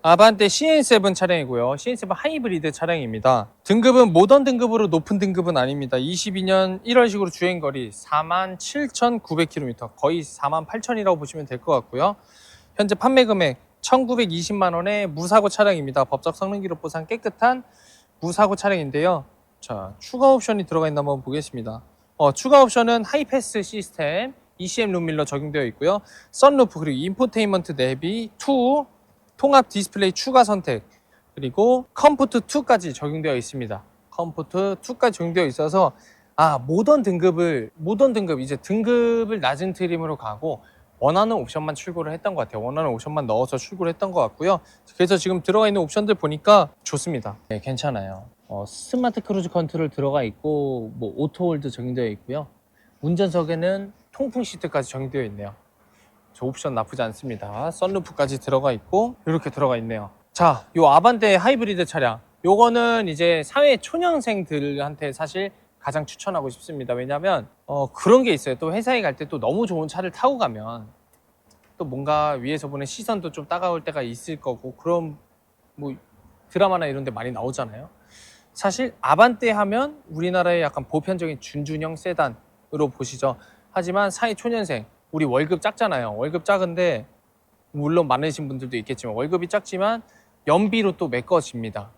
아반떼 CN7 차량이고요. CN7 하이브리드 차량입니다. 등급은 모던 등급으로 높은 등급은 아닙니다. 22년 1월식으로 주행거리 47,900km, 거의 48,000이라고 보시면 될 것 같고요. 현재 판매 금액 1,920만 원의 무사고 차량입니다. 법적 성능 기록 보상 깨끗한 무사고 차량인데요. 자, 추가 옵션이 들어가 있나 한번 보겠습니다. 어, 추가 옵션은 하이패스 시스템, ECM 룸밀러 적용되어 있고요. 썬루프 그리고 인포테인먼트 내비 2 통합 디스플레이 추가 선택 그리고 컴포트 2까지 적용되어 있습니다. 컴포트 2까지 적용되어 있어서 아 모던 등급을 모던 등급 이제 등급을 낮은 트림으로 가고 원하는 옵션만 출고를 했던 것 같아요. 원하는 옵션만 넣어서 출고를 했던 것 같고요. 그래서 지금 들어가 있는 옵션들 보니까 좋습니다. 네, 괜찮아요. 어, 스마트 크루즈 컨트롤 들어가 있고 뭐 오토 홀드 적용되어 있고요. 운전석에는 통풍 시트까지 적용되어 있네요. 저 옵션 나쁘지 않습니다. 썬루프까지 들어가 있고 이렇게 들어가 있네요. 자, 요 아반떼 하이브리드 차량. 요거는 이제 사회 초년생들한테 사실 가장 추천하고 싶습니다. 왜냐면 어, 그런 게 있어요. 또 회사에 갈 때 또 너무 좋은 차를 타고 가면 또 뭔가 위에서 보는 시선도 좀 따가울 때가 있을 거고 그런 뭐 드라마나 이런 데 많이 나오잖아요. 사실 아반떼 하면 우리나라의 약간 보편적인 준준형 세단으로 보시죠. 하지만 사회 초년생 우리 월급 작잖아요. 월급 작은데 물론 많으신 분들도 있겠지만 월급이 작지만 연비로 또 메꿔집니다.